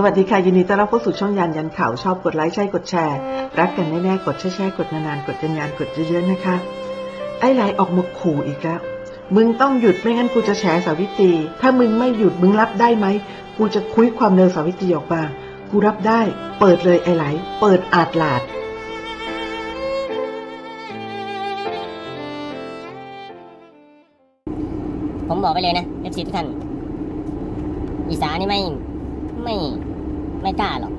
สวัสดีค่ะ ยินดีต้อนรับเข้าสู่ช่องยานยันข่าวชอบกดไลค์ใช่กดแชร์ รักกันแน่ๆกดแช่ๆกดนานๆกดยันยานกดเยอะๆนะคะ ไอ้ไลน์ออกมาขู่อีกแล้วมึงต้องหยุดไม่งั้นกูจะแฉสาวิตรี ถ้ามึงไม่หยุดมึงรับได้ไหม กูจะคุยความเร็วสาวิตรีออกมากูรับได้ เปิดเลยไอ้ไลน์เปิดอาดลาด ผมบอกไปเลยนะเอฟซีทุกท่านอีสานี่ไม่ไม่ ไม่กล้าหรอก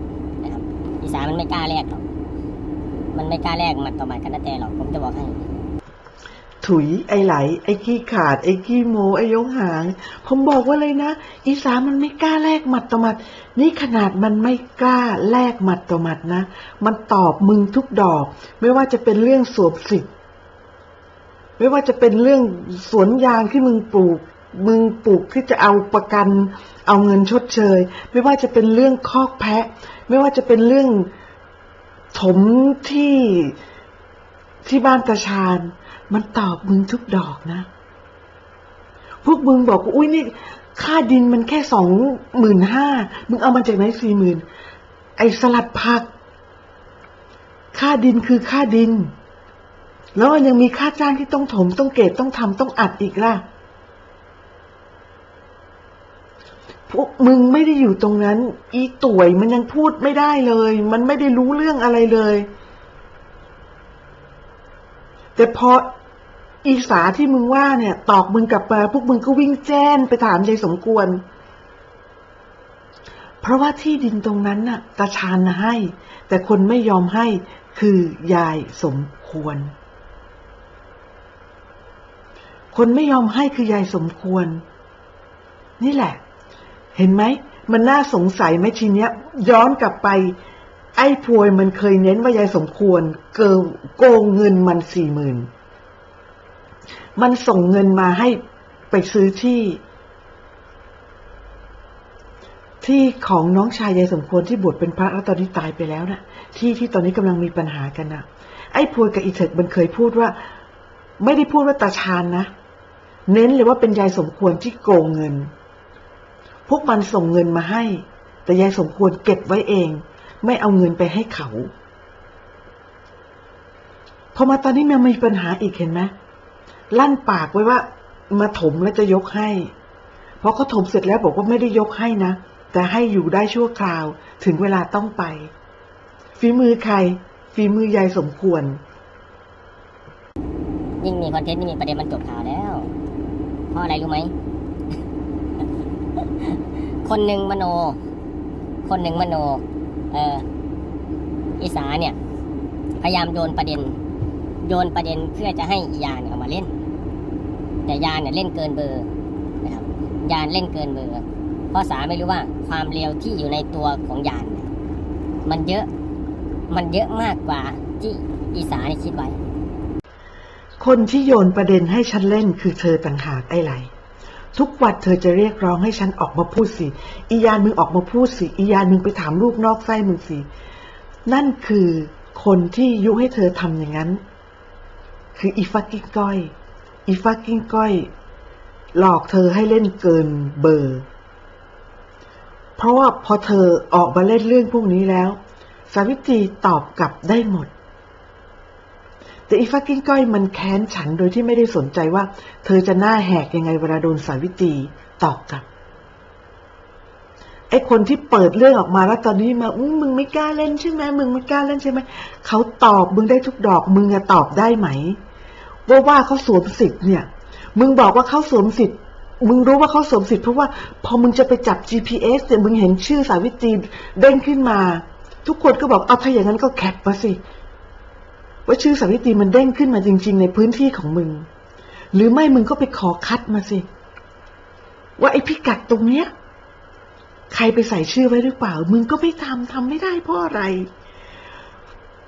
นะครับอีสานมันไม่กล้าแลกหรอกมันไม่กล้าแลกหมัดต่อหมัดกันแต่หรอกผมจะบอกให้ถุยไอไหล ไอขี้ขาด ไอขี้โมไอยกหาง ผมบอกว่าเลยนะ อีสานมันไม่กล้าแลกหมัดต่อหมัด นี่ขนาดมันไม่กล้าแลกหมัดต่อหมัดนะ มันตอบมึงทุกดอก ไม่ว่าจะเป็นเรื่องสวมสิทธิ์ไม่ว่าจะเป็นเรื่องสวนยางที่มึงปลูก มึงปลูกที่จะเอาประกัน เอาเงินชดเชย ไม่ว่าจะเป็นเรื่องคอกแพะ ไม่ว่าจะเป็นเรื่องถมที่ที่บ้านตาชาญมันตอบมึงทุกดอกนะ พวกมึงบอกว่าอุ้ยนี่ ค่าดินมันแค่สองหมื่นห้ามึงเอามาจากไหนสี่หมื่นไอสลัดผัก ค่าดินคือค่าดิน แล้วมันยังมีค่าจ้างที่ต้องถมต้องเกตต้องทำต้องอัดอีกล่ะ พวกมึงไม่ได้อยู่ตรงนั้น อีต่วยมันยังพูดไม่ได้เลย มันไม่ได้รู้เรื่องอะไรเลย แต่พออีสาที่มึงว่าเนี่ย ตอกมึงกลับมาพวกมึงก็วิ่งแจ้นไปถามยายสมควร เพราะว่าที่ดินตรงนั้นน่ะ ตาชานให้ แต่คนไม่ยอมให้คือยายสมควร คนไม่ยอมให้คือยายสมควร นี่แหละ เห็นไหม มันน่าสงสัยไหมทีเนี้ย ย้อนกลับไป ไอ้พวยมันเคยเน้นว่ายายสมควร เกิโกงเงินมันสี่หมื่นมันส่งเงินมาให้ไปซื้อที่ ที่ของน้องชายยายสมควรที่บวชเป็นพระแล้วตอนนี้ตายไปแล้วนะ่ะ ที่ที่ตอนนี้กำลังมีปัญหากันนะไอ้พวยกับอีเถิกมันเคยพูดว่า ไม่ได้พูดว่าตาชานนะ เน้นเลยว่าเป็นยายสมควรที่โกงเงิน พวกมันส่งเงินมาให้ แต่ยายสมควรเก็บไว้เอง ไม่เอาเงินไปให้เขา พอมาตอนนี้มันมีปัญหาอีกเห็นไหมลั่นปากไว้ว่า มาถมแล้วจะยกให้พอเขาถมเสร็จแล้วบอกว่าไม่ได้ยกให้นะ แต่ให้อยู่ได้ชั่วคราวถึงเวลาต้องไป ฝีมือใคร ฝีมือยายสมควร ยิ่งมีคอนเทนต์ยิ่งมีประเด็นมันจบข่าวแล้ว เพราะอะไรรู้ไหม คนหนึ่งมโน คนหนึ่งมโน เอออีสาเนี่ย พยายามโยนประเด็น โยนประเด็นเพื่อจะให้อียานเอามาเล่น แต่ยานเนี่ยเล่นเกินเบอร์นะครับ ยานเล่นเกินเบอร์เพราะสาไม่รู้ว่าความเร็วที่อยู่ในตัวของยานเนี่ยมันเยอะ มันเยอะมากกว่าที่อีสาเนี่ยคิดไว้ คนที่โยนประเด็นให้ฉันเล่นคือเธอต่างหากไอ้ไร ทุกวันเธอจะเรียกร้องให้ฉันออกมาพูดสิ อียานมึงออกมาพูดสิ อียานมึงไปถามลูกนอกไส้มึงสิ นั่นคือคนที่ยุให้เธอทำอย่างนั้น คืออีฟักกิ้งก้อย อีฟักกิ้งก้อย หลอกเธอให้เล่นเกินเบอร์ เพราะว่าพอเธอออกมาเล่นเรื่องพวกนี้แล้ว สาวิตรีตอบกลับได้หมด แต่อีฟักกิ้งก้อยมันแค้นฉันโดยที่ไม่ได้สนใจว่า เธอจะหน้าแหกยังไงเวลาโดนสาวิตีตอบกลับไอ้คนที่เปิดเรื่องออกมาแล้วตอนนี้มาอื้อมึงไม่กล้าเล่นใช่ไหมมึงไม่กล้าเล่นใช่ไหมเขาตอบมึงได้ทุกดอก มึงจะตอบได้ไหมว่าว่าเขาสวมสิทธิ์เนี่ย มึงบอกว่าเขาสวมสิทธิ์ มึงรู้ว่าเขาสวมสิทธิ์เพราะว่าพอมึงจะไปจับ GPS เนี่ยมึงเห็นชื่อสาวิตรีเด้งขึ้นมา ทุกคนก็บอกเอาถ้าอย่างนั้นก็แคปมาสิ ว่าชื่อสาวิตรีมันเด้งขึ้นมาจริง ๆ ในพื้นที่ของมึง หรือไม่มึงก็ไปขอคัดมาสิ ว่าไอ้พิกัดตรงเนี้ย ใครไปใส่ชื่อไว้หรือเปล่า มึงก็ไม่ทำทำไม่ได้เพราะอะไร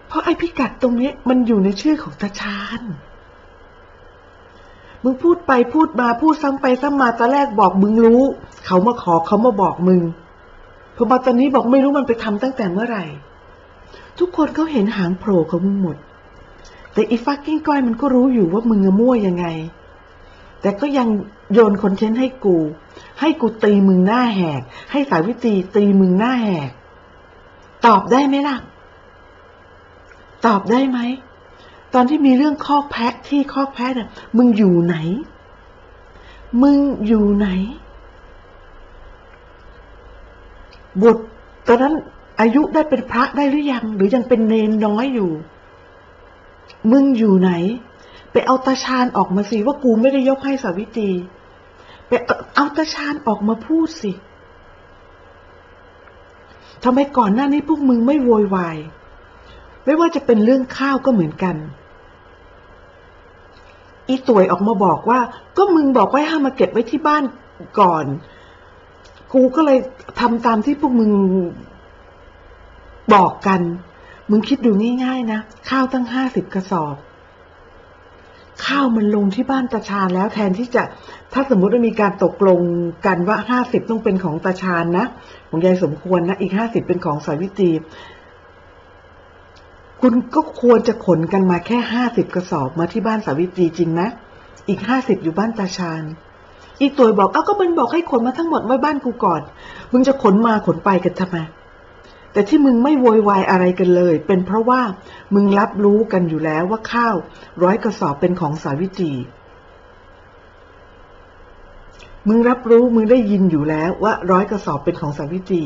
เพราะไอ้พิกัดตรงเนี้ย มันอยู่ในชื่อของตาชาญมึงพูดไปพูดมาพูดซ้ำไปซ้ำมาตอนแรกบอกมึงรู้ เขามาขอเขามาบอกมึงพอมาตอนนี้บอกไม่รู้มันไปทำตั้งแต่เมื่อไหร่ ทุกคนเขาเห็นหางโผล่ของมึงหมด แต่อีฟักกิ้งก้อยมันก็รู้อยู่ว่ามึงมั่วยังไง แต่ก็ยังโยนคอนเทนต์ให้กู ให้กูตีมึงหน้าแหก ให้สายวิตรีตีมึงหน้าแหก ตอบได้ไหมล่ะ ตอบได้ไหม ตอนที่มีเรื่องคอกแพะที่คอกแพะน่ะมึงอยู่ไหน มึงอยู่ไหนบทตอนนั้นอายุได้เป็นพระได้หรือยัง หรือยังเป็นเนนน้อยอยู่ มึงอยู่ไหน ไปเอาตาชาญออกมาสิว่ากูไม่ได้ยกให้สาวิตรี ไปเอาตาชาญออกมาพูดสิทำไมก่อนหน้านี้พวกมึงไม่โวยวาย ไม่ว่าจะเป็นเรื่องข้าวก็เหมือนกัน อีตวยออกมาบอกว่า ก็มึงบอกไว้ห้ามมาเก็บไว้ที่บ้านก่อน กูก็เลยทำตามที่พวกมึงบอกกัน มึงคิดดูง่ายๆนะ ข้าวตั้งห้าสิบกระสอบ ข้าวมันลงที่บ้านตาชาญแล้วแทนที่จะ ถ้าสมมติว่ามีการตกลงกันว่าห้าสิบต้องเป็นของตาชาญนะของยายสมควรนะ อีกห้าสิบเป็นของสาวิตรีคุณก็ควรจะขนกันมาแค่ห้าสิบกระสอบมาที่บ้านสาวิตรีจริงนะอีกห้าสิบอยู่บ้านตาชาญ อีตัวบอกเอ้าก็มันบอกให้ขนมาทั้งหมดไว้บ้านกูก่อน มึงจะขนมาขนไปกันทำไม แต่ที่มึงไม่โวยวายอะไรกันเลย เป็นเพราะว่ามึงรับรู้กันอยู่แล้วว่าข้าวร้อยกระสอบเป็นของสาวิตรี มึงรับรู้มึงได้ยินอยู่แล้วว่าร้อยกระสอบเป็นของสาวิตรี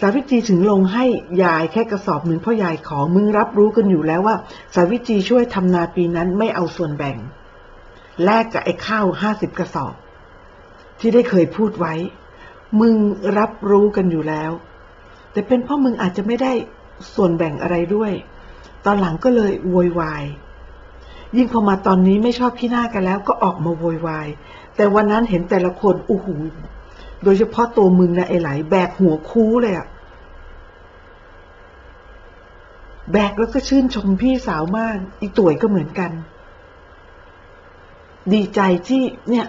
สาวิตรีถึงลงให้ยายแค่กระสอบหนึ่งพราะยายขอมึงรับรู้กันอยู่แล้วว่า สาวิตรีช่วยทำนาปีนั้นไม่เอาส่วนแบ่ง แลกกับไอ้ข้าวห้าสิบกระสอบ ที่ได้เคยพูดไว้ มึงรับรู้กันอยู่แล้ว แต่เป็นเพราะมึงอาจจะไม่ได้ส่วนแบ่งอะไรด้วย ตอนหลังก็เลยโวยวาย ยิ่งพอมาตอนนี้ไม่ชอบขี้หน้ากันแล้วก็ออกมาโวยวาย แต่วันนั้นเห็นแต่ละคนอู้หูโดยเฉพาะตัวมึงนะไอ้ไหลแบกหัวคูเลยอะแบกแล้วก็ชื่นชมพี่สาวมาก อีต่วยก็เหมือนกัน ดีใจที่เนี่ย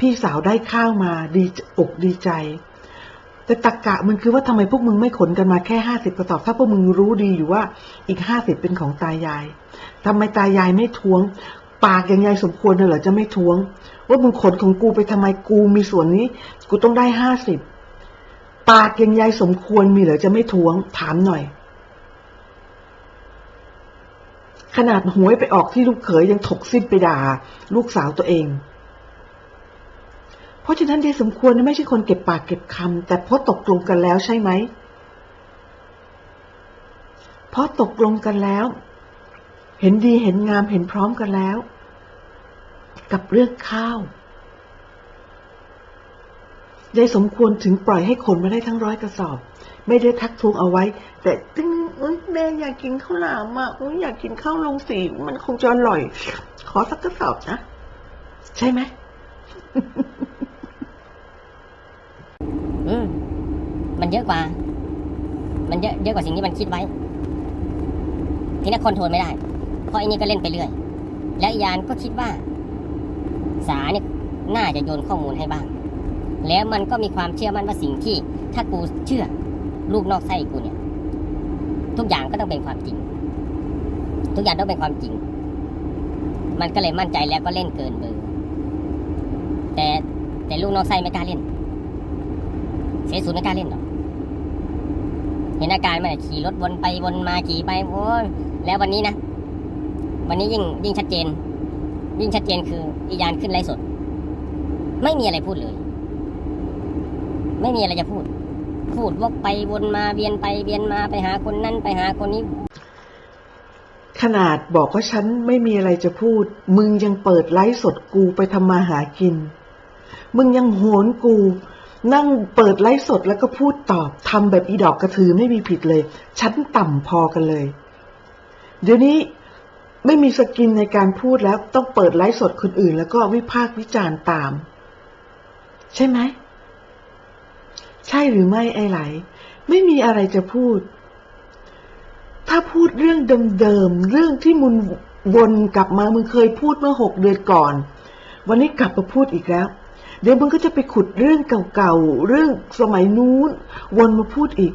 พี่สาวได้ข้าวมาดีอกดีใจ แต่ตะกกะมันคือว่าทำไมพวกมึงไม่ขนกันมาแค่ห้าสิบกระสอบ ถ้าพวกมึงรู้ดีอยู่ว่าอีกห้าสิบเป็นของตายายทำไมตายายไม่ทวง ปากอย่างยายสมควรน่ะเหรอจะไม่ทวง ว่ามึงขนของกูไปทำไมกูมีส่วนนี้ กูต้องได้ห้าสิบปากอย่างยายสมควรมีเหรอจะไม่ทวง ถามหน่อยขนาดหวยไปออกที่ลูกเขยยังถกสิ้นไปด่า ลูกสาวตัวเอง ราะฉะนั้นยายสมควรไม่ใช่คนเก็บปากเก็บคำแต่เพราะตกลงกันแล้วใช่ไหมเพราะตกลงกันแล้ว เห็นดีเห็นงามเห็นพร้อมกันแล้ว กับเรื่องข้าวยายสมควรถึงปล่อยให้คนมาได้ทั้งร้อยกระสอบ ไม่ได้ทักทวงเอาไว้ แต่ตึ้งอุ๊ยแม่อยากกินข้าวหลามอะอุ๊ยอยากกินข้าวลงสีมันคงจะอร่อย ขอสักกระสอบนะ ใช่ไหม อืมมันเยอะกว่า มันเยอะเยอะกว่าสิ่งที่มันคิดไว้ ทีนี้คอนโทรลไม่ได้ เพราะไอ้นี่ก็เล่นไปเรื่อย แล้วยานก็คิดว่า สาเนี่ยน่าจะโยนข้อมูลให้บ้าง แล้วมันก็มีความเชื่อมั่นว่าสิ่งที่ ถ้ากูเชื่อ ลูกนอกไส้กูเนี่ย ทุกอย่างก็ต้องเป็นความจริง ทุกอย่างต้องเป็นความจริง มันก็เลยมั่นใจแล้วก็เล่นเกินเบอร์แต่แต่ลูกนอกไส้ไม่กล้าเล่น เสียศูนไม่กล้าเล่นหรอกเห็นอาการมันขี่รถวนไปวนมาขี่ไปโอ้แล้ววันนี้นะ วันนี้ยิ่งยิ่งชัดเจน ยิ่งชัดเจนคืออียานขึ้นไลฟ์สด ไม่มีอะไรพูดเลย ไม่มีอะไรจะพูด พูดวกไปวนมาเวียนไปเวียนมาไปหาคนนั้นไปหาคนนี้ ขนาดบอกว่าฉันไม่มีอะไรจะพูด มึงยังเปิดไลฟ์สดกูไปทำมาหากิน มึงยังโหนกู นั่งเปิดไลฟ์สดแล้วก็พูดตอบทำแบบอีดอกกระถือไม่มีผิดเลยฉันต่ำพอกันเลย เดี๋ยวนี้ไม่มีสกินในการพูดแล้วต้องเปิดไลฟ์สดคนอื่น แล้วก็วิพากษ์วิจารณ์ตาม ใช่ไหม ใช่หรือไม่ไอ้ไหล ไม่มีอะไรจะพูด ถ้าพูดเรื่องเดิมๆเรื่องที่มึงวนกลับมามึงเคยพูดเมื่อหกเดือนก่อน วันนี้กลับมาพูดอีกแล้ว เดี๋ยวมึงก็จะไปขุดเรื่องเก่าๆ เรื่องสมัยนู้น วนมาพูดอีก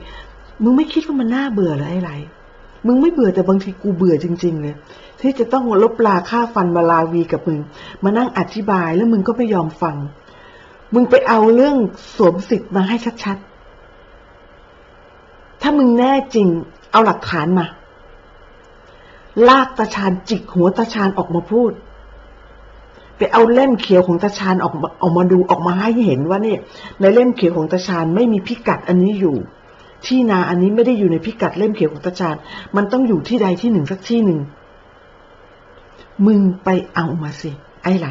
มึงไม่คิดว่ามันน่าเบื่อหรืออ้ไร มึงไม่เบื่อแต่บางทีกูเบื่อจริง ๆ เลย ที่จะต้องลบลาค่าฟันมาลาวีกับมึง มานั่งอธิบายแล้วมึงก็ไม่ยอมฟัง มึงไปเอาเรื่องสวมสิทธิ์มาให้ชัดๆ ถ้ามึงแน่จริง เอาหลักฐานมา ลากตาชาญจิกหัวตาชาญออกมาพูด ไปเอาเล่มเขียวของตาชาญออกมาออกมาดูออกมาให้เห็นว่าเนี่ยในเล่มเขียวของตาชาญไม่มีพิกัดอันนี้อยู่ ที่นาอันนี้ไม่ได้อยู่ในพิกัดเล่มเขียวของตาชาญมันต้องอยู่ที่ใดที่หนึ่งสักที่หนึ่งมึงไปเอามาสิ ไอ้ไหล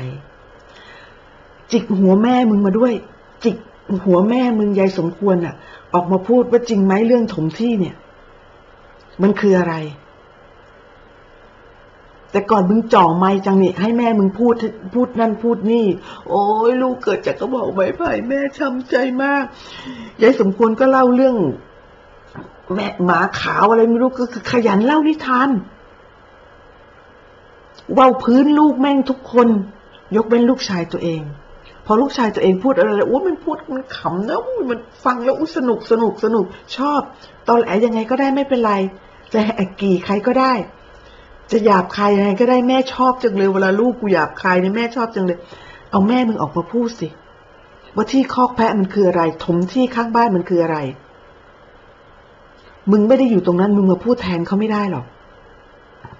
จิกหัวแม่มึงมาด้วย จิกหัวแม่มึงยายสมควรอะ ออกมาพูดว่าจริงไหมเรื่องถมที่เนี่ย มันคืออะไร แต่ก่อนมึงจ่อไม้จังนี่ให้แม่มึงพูดพูดนั่นพูดนี่ โอ้ยลูกเกิดจากกระบอกไม้ไผ่แม่ช้ำใจมากยายสมควรก็เล่าเรื่อง แม่หมาขาวอะไรไม่รู้ก็คือขยันเล่านิทานเว่าพื้นลูกแม่งทุกคน ยกเว้นลูกชายตัวเอง พอลูกชายตัวเองพูดอะไรโอ้มันพูดมันขำนะมันฟังแล้วสนุกสนุกสนุกชอบ ตอนแหลยังไงก็ได้ไม่เป็นไร จะแอกกี่ใครก็ได้ จะหยาบคายยังไงก็ได้แม่ชอบจังเลยเวลาลูกกูหยาบคายเนี่ยแม่ชอบจังเลย เอาแม่มึงออกมาพูดสิ ว่าที่คอกแพะมันคืออะไร ถมที่ข้างบ้านมันคืออะไร มึงไม่ได้อยู่ตรงนั้นมึงมาพูดแทนเขาไม่ได้หรอก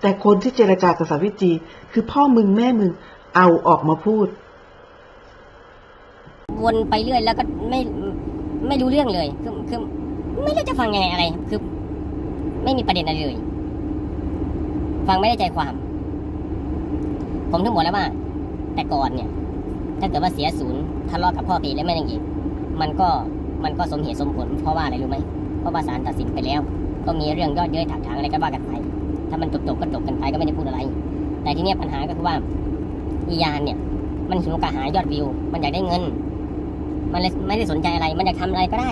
แต่คนที่เจรจากับสาวิตรีคือพ่อมึงแม่มึงเอาออกมาพูด วนไปเรื่อยแล้วก็ไม่ไม่รู้เรื่องเลย คือคือไม่รู้จะฟังยังไงอะไร คือ ไม่มีประเด็นอะไรเลย ฟังไม่ได้ใจความ ผมถึงบอกแล้วว่า แต่ก่อนเนี่ย ถ้าเกิดว่าเสียศูนย์ทะเลาะกับพ่อตีและแม่นางเอกมันก็มันก็สมเหตุสมผลเพราะว่าอะไรรู้ไหมเพราะว่าศาลตัดสินไปแล้ว ก็มีเรื่องยอดเย้ยถักถางอะไรก็ว่ากันไป ถ้ามันจบจบก็จบกันไปก็ไม่ได้พูดอะไร แต่ทีเนี้ยปัญหาก็คือว่าอียานเนี่ย มันหิวกระหายยอดวิว มันอยากได้เงิน มันเลยไม่ได้สนใจอะไร มันอยากทำอะไรก็ได้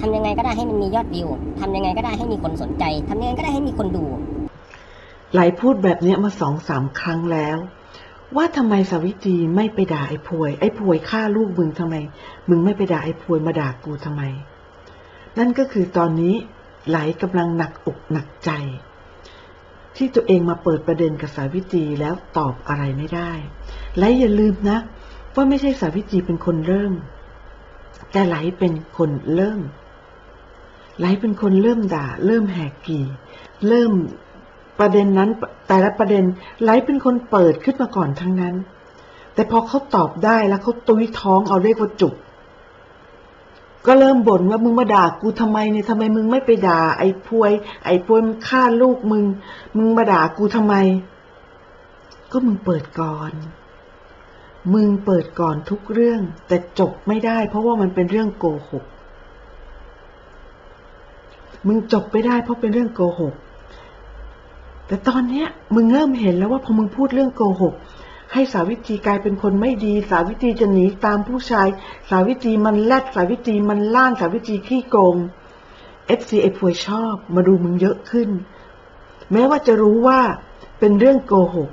ทำยังไงก็ได้ให้มันมียอดวิวทำยังไงก็ได้ให้มีคนสนใจทำยังไงก็ได้ให้มีคนดู ไหลพูดแบบเนี้ยมาสองสามครั้งแล้ว ว่าทำไมสาวิตรีไม่ไปด่าไอ้พวย ไอ้พวยฆ่าลูกมึงทำไม มึงไม่ไปด่าไอ้พวยมาด่ากูทำไม นั่นก็คือตอนนี้ไหลกำลังหนักอกหนักใจ ที่ตัวเองมาเปิดประเด็นกับสาวิตรีแล้วตอบอะไรไม่ได้ และอย่าลืมนะว่าไม่ใช่สาวิตรีเป็นคนเริ่ม แต่ไหลเป็นคนเริ่มไหลเป็นคนเริ่มด่า เริ่มแหกกี่ เริ่ม ประเด็นนั้นแต่ละประเด็นไหลเป็นคนเปิดขึ้นมาก่อนทั้งนั้น แต่พอเขาตอบได้แล้วเขาตุ้ยท้องเอาเรียกว่าจุก ก็เริ่มบ่นว่ามึงมาด่ากูทำไมเนี่ยทำไมมึงไม่ไปด่า ไอ้พวย ไอ้พวยมันฆ่าลูกมึง มึงมาด่ากูทำไม ก็มึงเปิดก่อน มึงเปิดก่อนทุกเรื่อง แต่จบไม่ได้ เพราะว่ามันเป็นเรื่องโกหก มึงจบไม่ได้เพราะเป็นเรื่องโกหก แต่ตอนเนี้ยมึงเริ่มเห็นแล้วว่าพอมึงพูดเรื่องโกหก ให้สาวิตรีกลายเป็นคนไม่ดี สาวิตรีจะหนีตามผู้ชาย สาวิตรีมันแลดสาวิตรีมันล่านสาวิตรีขี้โกงเอฟซีไอพวยชอบมาดูมึงเยอะขึ้น แม้ว่าจะรู้ว่าเป็นเรื่องโกหก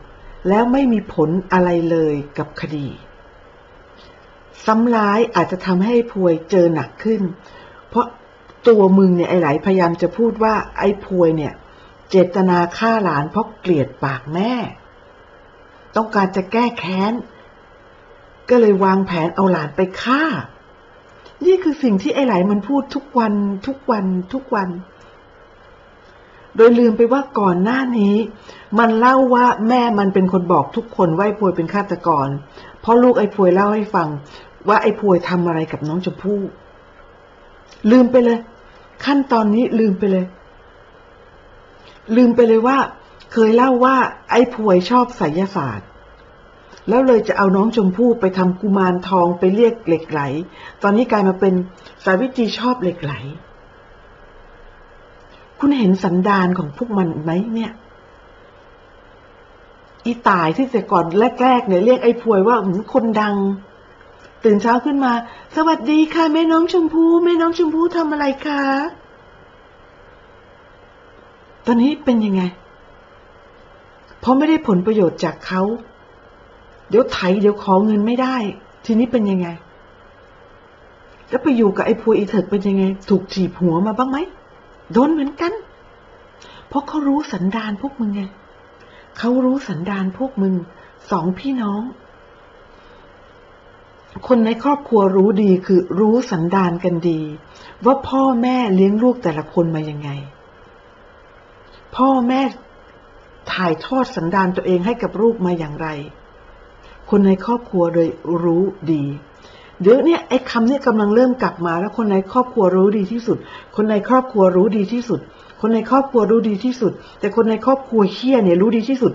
แล้วไม่มีผลอะไรเลยกับคดี ซ้ำร้ายอาจจะทำให้พวยเจอหนักขึ้น เพราะตัวมึงเนี่ยไอ้ไหลพยายามจะพูดว่าไอ้พวยเนี่ย เจตนาฆ่าหลานเพราะเกลียดปากแม่ ต้องการจะแก้แค้น ก็เลยวางแผนเอาหลานไปฆ่า นี่คือสิ่งที่ไอ้ไหลมันพูดทุกวันทุกวันทุกวัน โดยลืมไปว่าก่อนหน้านี้ มันเล่าว่าแม่มันเป็นคนบอกทุกคนว่าไอ้พวยเป็นฆาตกร เพราะลูกไอ้พวยเล่าให้ฟัง ว่าไอ้พวยทำอะไรกับน้องชมพู่ลืมไปเลย ขั้นตอนนี้ลืมไปเลย ลืมไปเลยว่า เคยเล่าว่าไอ้พวยชอบไสยศาสตร์ แล้วเลยจะเอาน้องชมพู่ไปทำกุมารทองไปเรียกเหล็กไหล ตอนนี้กลายมาเป็นสาวิตรีชอบเหล็กไหล คุณเห็นสันดานของพวกมันไหมเนี่ยอีตายที่แต่ก่อนแรกๆเนี่ยเรียกไอ้พวยว่าหืมคนดัง ตื่นเช้าขึ้นมา สวัสดีค่ะแม่น้องชมพู่แม่น้องชมพู่ทำอะไรคะ ตอนนี้เป็นยังไง เพราะไม่ได้ผลประโยชน์จากเขา เดี๋ยวไถเดี๋ยวขอเงินไม่ได้ ทีนี้เป็นยังไง แล้วไปอยู่กับไอ้พวยอีเถิกเป็นยังไง ถูกจีบหัวมาบ้างไหมโดนเหมือนกัน เพราะเขารู้สันดานพวกมึงไงเขารู้สันดานพวกมึงสองพี่น้อง คนในครอบครัวรู้ดีคือรู้สันดานกันดี ว่าพ่อแม่เลี้ยงลูกแต่ละคนมายังไง พ่อแม่ถ่ายทอดสันดานตัวเองให้กับลูกมาอย่างไร คนในครอบครัวเลยรู้ดีเดี๋ยวเนี่ยไอ้คำเนี่ยกำลังเริ่มกลับมา แล้วคนในครอบครัวรู้ดีที่สุด คนในครอบครัวรู้ดีที่สุด คนในครอบครัวรู้ดีที่สุด แต่คนในครอบครัวเฮี้ยเนี่ยรู้ดีที่สุด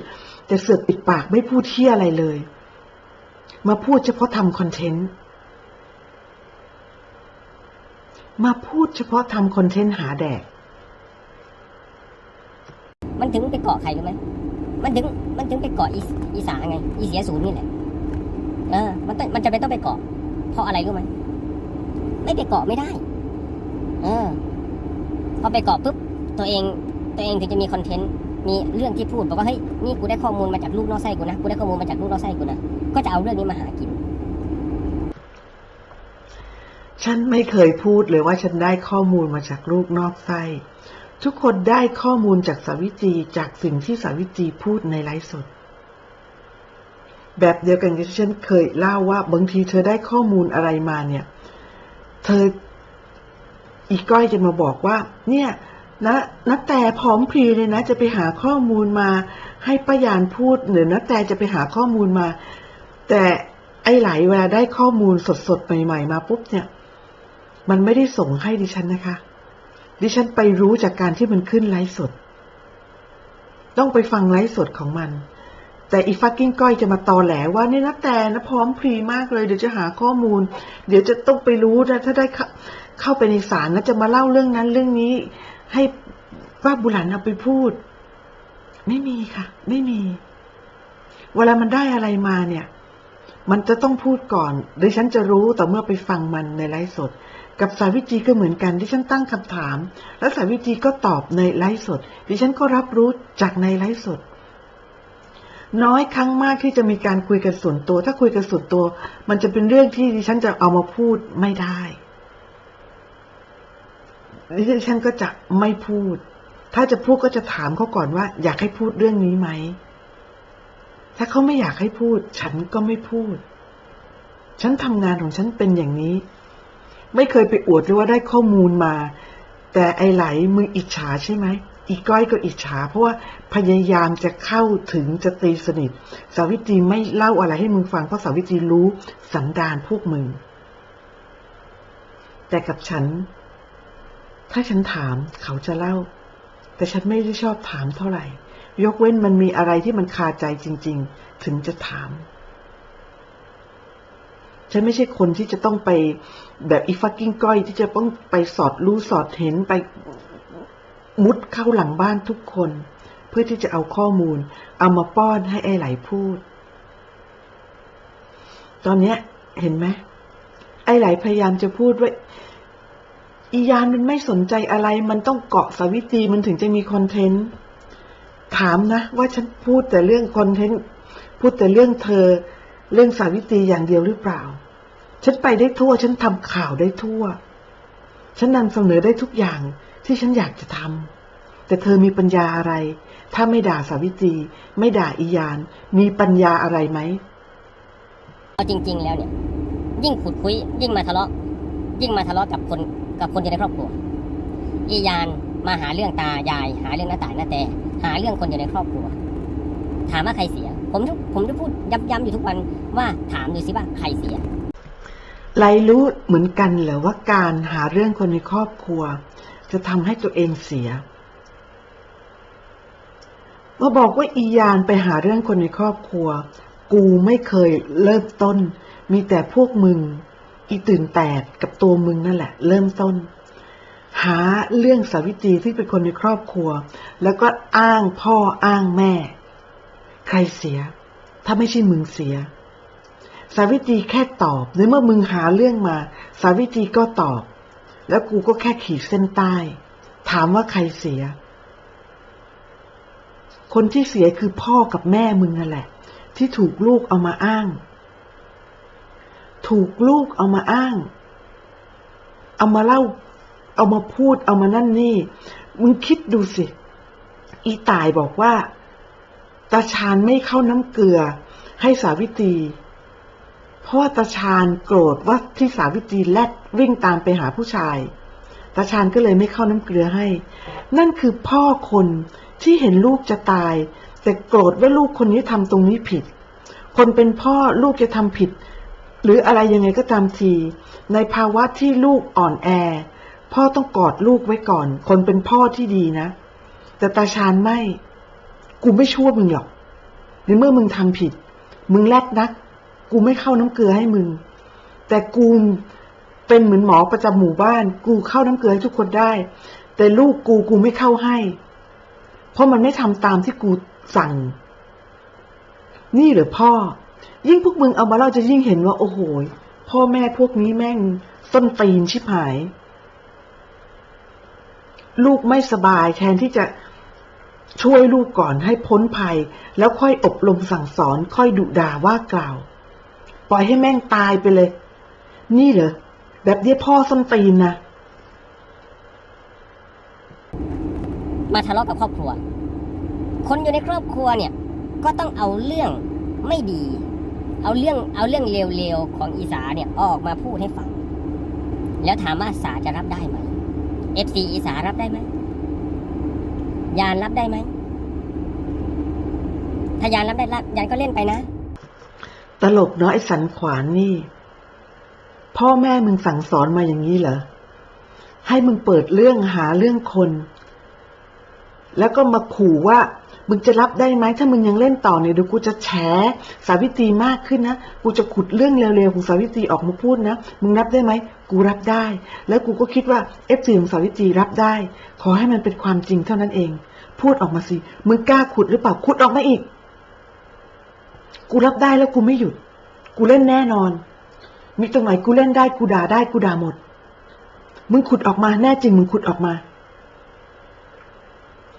แต่เสือกปิดปากไม่พูดเฮี้ยอะไรเลย มาพูดเฉพาะทำคอนเทนต์มาพูดเฉพาะทำคอนเทนต์หาแดก มันถึงไปเกาะใครรู้ไหมมันถึงมันถึงไปเกาะอีอีสานไง อีเสียศูนย์นี่แหละเออมันต้องมันจะเป็นต้องไปเกาะ เพราะอะไรรู้ไหมไม่ไปเกาะไม่ได้ เออ พอไปเกาะปุ๊บตัวเองตัวเองถึงจะมีคอนเทนต์มีเรื่องที่พูดบอกว่าเฮ้ยนี่กูได้ข้อมูลมาจากลูกนอกไส้กูนะกูได้ข้อมูลมาจากลูกนอกไส้กูนะก็จะเอาเรื่องนี้มาหากิน ฉันไม่เคยพูดเลยว่าฉันได้ข้อมูลมาจากลูกนอกไส้ ทุกคนได้ข้อมูลจากสาวิตรีจากสิ่งที่สาวิตรีพูดในไลฟ์สด แบบเดียวกันที่ฉันเคยเล่าว่าบางทีเธอได้ข้อมูลอะไรมาเนี่ย เธออีก้อยจะมาบอกว่า เนี่ยนะนักแต่พร้อมพรีเลยนะ จะไปหาข้อมูลมา ให้ป้ายานพูดหรือนักแต่จะไปหาข้อมูลมา แต่ไอ้หลายเวลาได้ข้อมูลสดๆใหม่ ๆ มาปุ๊บเนี่ย มันไม่ได้ส่งให้ดิฉันนะคะ ดิฉันไปรู้จากการที่มันขึ้นไลฟ์สด ต้องไปฟังไลฟ์สดของมัน แต่อีฟักกิ้งก้อยจะมาตอแหลว่านี่นะแต่นะพร้อมพรีมากเลย เดี๋ยวจะหาข้อมูล เดี๋ยวจะต้องไปรู้นะถ้าได้เข้าเข้าไปในศาลนะจะมาเล่าเรื่องนั้นเรื่องนี้ ให้ป้าบุหลันเอาไปพูด ไม่มีค่ะ ไม่มี เวลามันได้อะไรมาเนี่ย มันจะต้องพูดก่อนดิฉันจะรู้ต่อเมื่อไปฟังมันในไลฟ์สด กับสาวิตรีก็เหมือนกันดิฉันตั้งคำถาม แล้วสาวิตรีก็ตอบในไลฟ์สด ดิฉันก็รับรู้จากในไลฟ์สด น้อยครั้งมากที่จะมีการคุยกันส่วนตัว ถ้าคุยกันส่วนตัว มันจะเป็นเรื่องที่ดิฉันจะเอามาพูดไม่ได้ดิฉันก็จะไม่พูด ถ้าจะพูดก็จะถามเขาก่อนว่า อยากให้พูดเรื่องนี้ไหม ถ้าเขาไม่อยากให้พูด ฉันก็ไม่พูด ฉันทำงานของฉันเป็นอย่างนี้ ไม่เคยไปอวดเลยว่าได้ข้อมูลมา แต่ไอไหลมึงอิจฉาใช่ไหมอีก้อยก็อิจฉา เพราะว่าพยายามจะเข้าถึงจะตีสนิท สาวิตรีไม่เล่าอะไรให้มึงฟังเพราะสาวิตรีรู้สันดานพวกมึง แต่กับฉัน ถ้าฉันถามเขาจะเล่า แต่ฉันไม่ได้ชอบถามเท่าไหร่ ยกเว้นมันมีอะไรที่มันคาใจจริง ๆ ถึงจะถาม ฉันไม่ใช่คนที่จะต้องไปแบบอีฟักกิ้งก้อยที่จะต้องไปสอดรู้สอดเห็นไปมุดเข้าหลังบ้านทุกคน เพื่อที่จะเอาข้อมูล เอามาป้อนให้ไอ้ไหลพูด ตอนเนี้ย เห็นไหมไอ้ไหลพยายามจะพูดว่าอียานมันไม่สนใจอะไร มันต้องเกาะสวิตีมันถึงจะมีคอนเทนต์ถามนะ ว่าฉันพูดแต่เรื่องคอนเทนต์พูดแต่เรื่องเธอ เรื่องสาวิตรีอย่างเดียวหรือเปล่า ฉันไปได้ทั่ว ฉันทำข่าวได้ทั่ว ฉันนำเสนอได้ทุกอย่างที่ฉันอยากจะทำแต่เธอมีปัญญาอะไร ถ้าไม่ด่าสาวิตรีไม่ด่าอียาน มีปัญญาอะไรไหมเอาจริง ๆ แล้วเนี่ย ยิ่งขุดคุย ยิ่งมาทะเลาะ ยิ่งมาทะเลาะกับคนกับคนอยู่ในครอบครัว อียานมาหาเรื่องตายาย หาเรื่องน้าตายน้าแต่หาเรื่องคนอยู่ในครอบครัว ถามว่าใครเสีย ผมทุกผมจะพูดย้ำๆอยู่ทุกวันว่าถามดูสิว่าใครเสีย ไลรู้เหมือนกันเหรอว่าการหาเรื่องคนในครอบครัว จะทำให้ตัวเองเสียมาบอกว่าอียานไปหาเรื่องคนในครอบครัว กูไม่เคยเริ่มต้น มีแต่พวกมึง อีตื่นแตกกับตัวมึงนั่นแหละ เริ่มต้น หาเรื่องสาวิตรีที่เป็นคนในครอบครัว แล้วก็อ้างพ่ออ้างแม่ ใครเสีย ถ้าไม่ใช่มึงเสีย สาวิตรีแค่ตอบในเมื่อมึงหาเรื่องมา สาวิตรีก็ตอบ แล้วกูก็แค่ขีดเส้นใต้ ถามว่าใครเสีย คนที่เสียคือพ่อกับแม่มึงนั่นแหละ ที่ถูกลูกเอามาอ้าง ถูกลูกเอามาอ้าง เอามาเล่า เอามาพูดเอามานั่นนี่ มึงคิดดูสิ อีตายบอกว่าตาชาญไม่เข้าน้ำเกลือให้สาวิตรี ราะว่าตาชาญโกรธว่าที่สาวิตรีแลดวิ่งตามไปหาผู้ชาย ตาชาญก็เลยไม่เข้าน้ำเกลือให้ นั่นคือพ่อคนที่เห็นลูกจะตาย แต่โกรธว่าลูกคนนี้ทำตรงนี้ผิด คนเป็นพ่อลูกจะทำผิด หรืออะไรยังไงก็ตามที ในภาวะที่ลูกอ่อนแอ พ่อต้องกอดลูกไว้ก่อน คนเป็นพ่อที่ดีนะ แต่ตาชาญไม่ กูไม่ชั่วมึงหรอกในเมื่อมึงทำผิด มึงแลดนัก กูไม่เข้าน้ำเกลือให้มึง แต่กูเป็นเหมือนหมอประจำหมู่บ้าน กูเข้าน้ำเกลือให้ทุกคนได้ แต่ลูกกูกูไม่เข้าให้ เพราะมันไม่ทำตามที่กูสั่ง นี่หรือพ่อ ยิ่งพวกมึงเอามาเล่าจะยิ่งเห็นว่า โอ้โหพ่อแม่พวกนี้แม่งส้นตีนชิบหาย ลูกไม่สบายแทนที่จะช่วยลูกก่อนให้พ้นภัย แล้วค่อยอบรมสั่งสอนค่อยดุด่าว่ากล่าว ปล่อยให้แม่งตายไปเลย นี่เหรอ แบบเนี้พ่อส้นตีนนะ มาทะเลาะกับครอบครัว คนอยู่ในครอบครัวเนี่ย ก็ต้องเอาเรื่องไม่ดี เอาเรื่องเอาเรื่องเลวๆของอีสาเนี่ยออกมาพูดให้ฟัง แล้วถามว่าสาจะรับได้ไหมเอฟซีอีสารับได้ไหมยานรับได้ไหมถ้ายานรับได้รับยานก็เล่นไปนะ ตลกเนาะไอ้สันขวานนี่ พ่อแม่มึงสั่งสอนมาอย่างนี้เหรอ ให้มึงเปิดเรื่องหาเรื่องคน แล้วก็มาขู่ว่า มึงจะรับได้ไหมถ้ามึงยังเล่นต่อเนี่ยเดี๋ยวกูจะแฉสาวิตรีมากขึ้นนะ กูจะขุดเรื่องเร็วๆของสาวิตรีออกมาพูดนะ มึงรับได้ไหม กูรับได้ แล้วกูก็คิดว่าเอฟซีของสาวิตรีรับได้ ขอให้มันเป็นความจริงเท่านั้นเอง พูดออกมาสิ มึงกล้าขุดหรือเปล่า ขุดออกมาอีก กูรับได้แล้วกูไม่หยุด กูเล่นแน่นอน มีตรงไหนกูเล่นได้กูด่าได้กูด่าหมด มึงขุดออกมาแน่จริงมึงขุดออกมา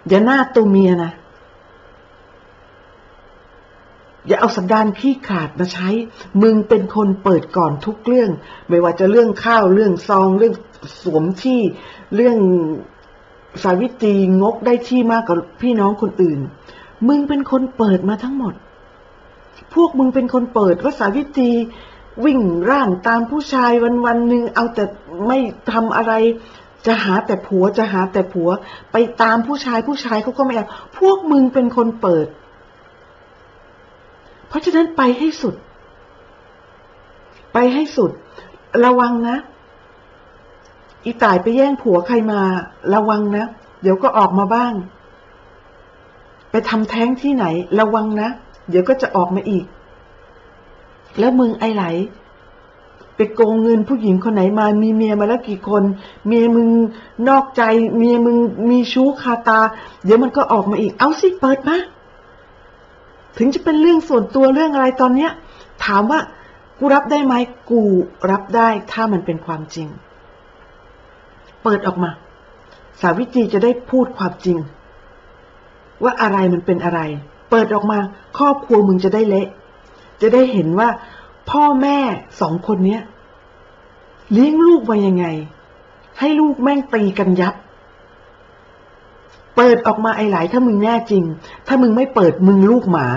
อย่าหน้าตัวเมียนะ อย่าเอาสันดานขี้ขาดมาใช้ มึงเป็นคนเปิดก่อนทุกเรื่อง ไม่ว่าจะเรื่องข้าวเรื่องซองเรื่องสวมที่เรื่องสาวิตรีงกได้ที่มากกว่าพี่น้องคนอื่น มึงเป็นคนเปิดมาทั้งหมด พวกมึงเป็นคนเปิดว่าสาวิตรีวิ่งร่างตามผู้ชายวันวันหนึ่งเอาแต่ไม่ทำอะไร จะหาแต่ผัวจะหาแต่ผัว ไปตามผู้ชายผู้ชายเขาก็ไม่เอาพวกมึงเป็นคนเปิด เพราะฉะนั้นไปให้สุด ไปให้สุด ระวังนะ อีตายไปแย่งผัวใครมา ระวังนะ เดี๋ยวก็ออกมาบ้าง ไปทำแท้งที่ไหน ระวังนะ เดี๋ยวก็จะออกมาอีก แล้วมึงไอ้ไหล ไปโกงเงินผู้หญิงคนไหนมา มีเมียมาแล้วกี่คน เมียมึงนอกใจ เมียมึงมีชู้คาตา เดี๋ยวมันก็ออกมาอีก เอาสิเปิดมา ถึงจะเป็นเรื่องส่วนตัวเรื่องอะไรตอนเนี้ย ถามว่ากูรับได้ไหมกูรับได้ถ้ามันเป็นความจริง เปิดออกมา สาวิตรีจะได้พูดความจริง ว่าอะไรมันเป็นอะไร เปิดออกมาครอบครัวมึงจะได้เละ จะได้เห็นว่า พ่อแม่สองคนเนี้ยเลี้ยงลูกมายังไง ให้ลูกแม่งตีกันยับ เปิดออกมาไอ้หลายถ้ามึงแน่จริง ถ้ามึงไม่เปิดมึงลูกหมา